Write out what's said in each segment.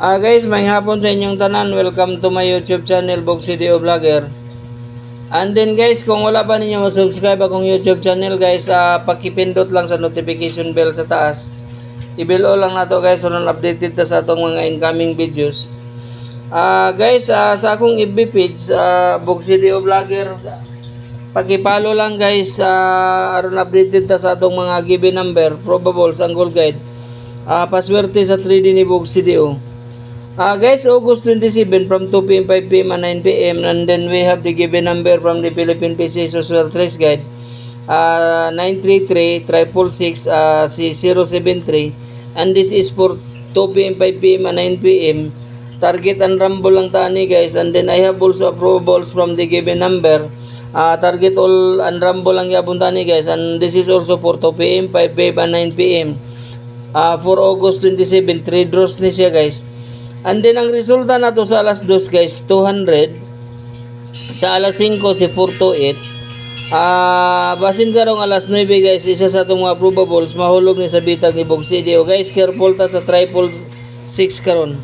Ah guys, may hapon sa inyong tanan. Welcome to my YouTube channel, Bog Video Vlogger. And then guys, kung wala pa ninyo subscribe akong YouTube channel guys, ah pakipindot lang sa notification bell sa taas. I-below lang nato guys, so updated ta sa atong mga incoming videos. Ah guys, ah, sa akong FB page, ah Bog Video Vlogger, pakipalo lang guys, ah aron updated ta sa atong mga given number, probables, ang goal guide. Ah paswerte sa 3D ni Bog CDO. Ah guys, August 27 from 2 p.m. 5 p.m. and 9 p.m. and then we have the given number from the Philippine PC Social Trace Guide. Ah 933 666 ah, si 073 and this is for 2 p.m. 5 p.m. and 9 p.m. Target and rumble lang tani guys and then I have also approvables from the given number. Ah target all and rumble lang yapon tani guys and this is also for 2 p.m. 5 p.m. and 9 p.m. Ah for August 27 3 draws ni siya guys. And then ang resulta na to sa alas 2 guys, 200. Sa alas 5 si 428. Ah, basin karong alas 9 guys, isa sa itong mga probables mahulog ni sa bitag ni Bog CDO. Guys, careful ta sa triple 6 karon.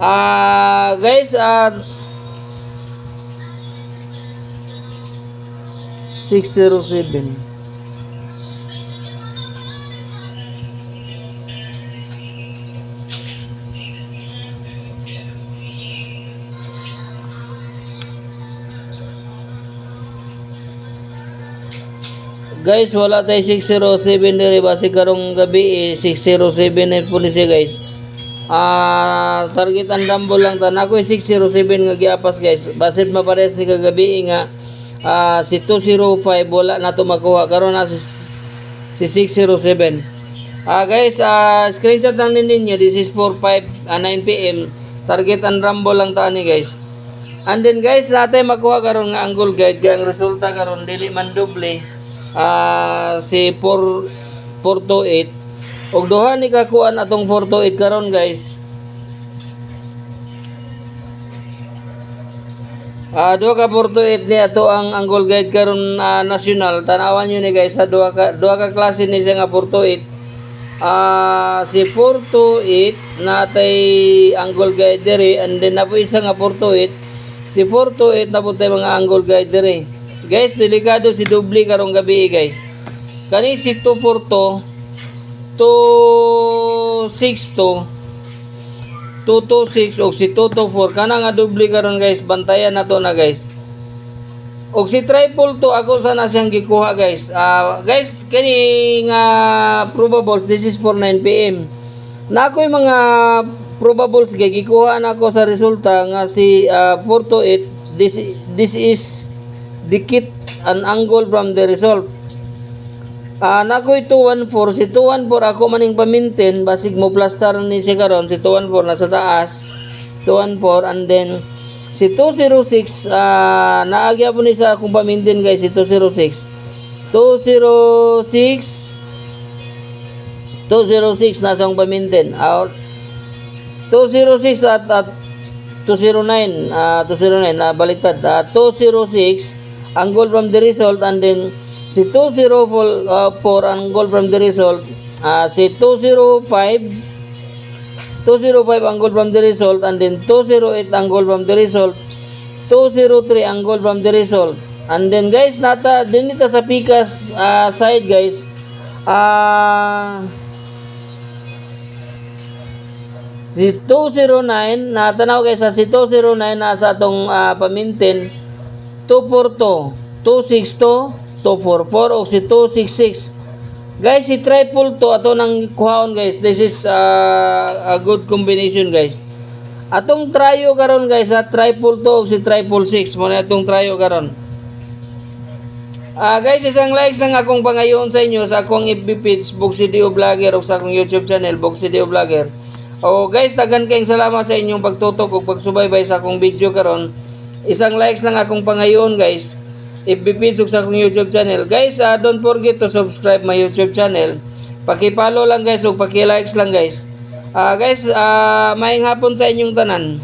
Ah, guys, ah 607. Guys, wala tayo 607 diri base karong gabi eh, 607 na ni siya guys. Ah, target ang rumble lang ta. Nako 607 nga giapas guys. Basit mapares ni kagabi nga ah, si 205 wala na to makuha karon na si, si 607. Ah guys, ah screenshot lang ninyo. This is 45 ah, 9 PM. Target and rumble lang ta ni guys. And then guys, natay makuha karon nga angle guide kaya ang resulta karon dili man doble. Ah si 4 428 og duha ni kakuan atong 428 karon guys. Ah duha ka 428 ni ato ang angle guide karon ah, national. Tanawan niyo ni guys sa duha ka duha ka klase ni siya nga 428. Ah si 428 natay angle guide diri and then napo isa nga 428 si 428 na po tayo mga angle guide diri. Guys, delikado si doble karong gabi guys. Kani si 242 262 226 og si 224 kana nga doble karon guys bantayan nato na guys. Og si triple to ako sana siyang gikuha guys. Ah, guys kani nga probables this is for 9 pm na ako'y mga probables kay gikuha na ako sa resulta nga si ah, 428 this this is dikit an angle from the result. Ah, nakoy 214 si 214 ako maning paminten basig mo plaster ni siya karon. Si 214 nasa taas. 214 and then si 206 ah naagya po ni sa akong paminten guys si 206 206 206 nasa akong paminten out 206 at, at 209 ah 209 na baliktad. Ah 206 ang goal from the result and then si 204 uh, ang goal from the result ah si 205 205 ang goal from the result and then 208 ang goal from the result 203 ang goal from the result. And then guys nata din dito sa Picas ah, side guys ah Si 209, natanaw guys sa si 209 na sa atong ah, pamintin 242, 262, 244 o si 266. Guys, si triple to ato nang kuhaon guys. This is ah, a good combination guys. Atong tryo karon guys, sa triple to o si triple six mo na atong tryo karon. Ah guys, isang likes lang akong pangayon sa inyo sa akong FB page Bog Video Vlogger o sa akong YouTube channel Bog Video Vlogger. O guys, tagan kayong salamat sa inyong pagtutok o pagsubaybay sa akong video karon. Isang likes lang akong pangayon guys. Ug sa akong YouTube channel. Guys, ah, don't forget to subscribe my YouTube channel. Paki-follow lang guys ug paki-likes lang guys. Ah guys, ah maayong hapon sa inyong tanan.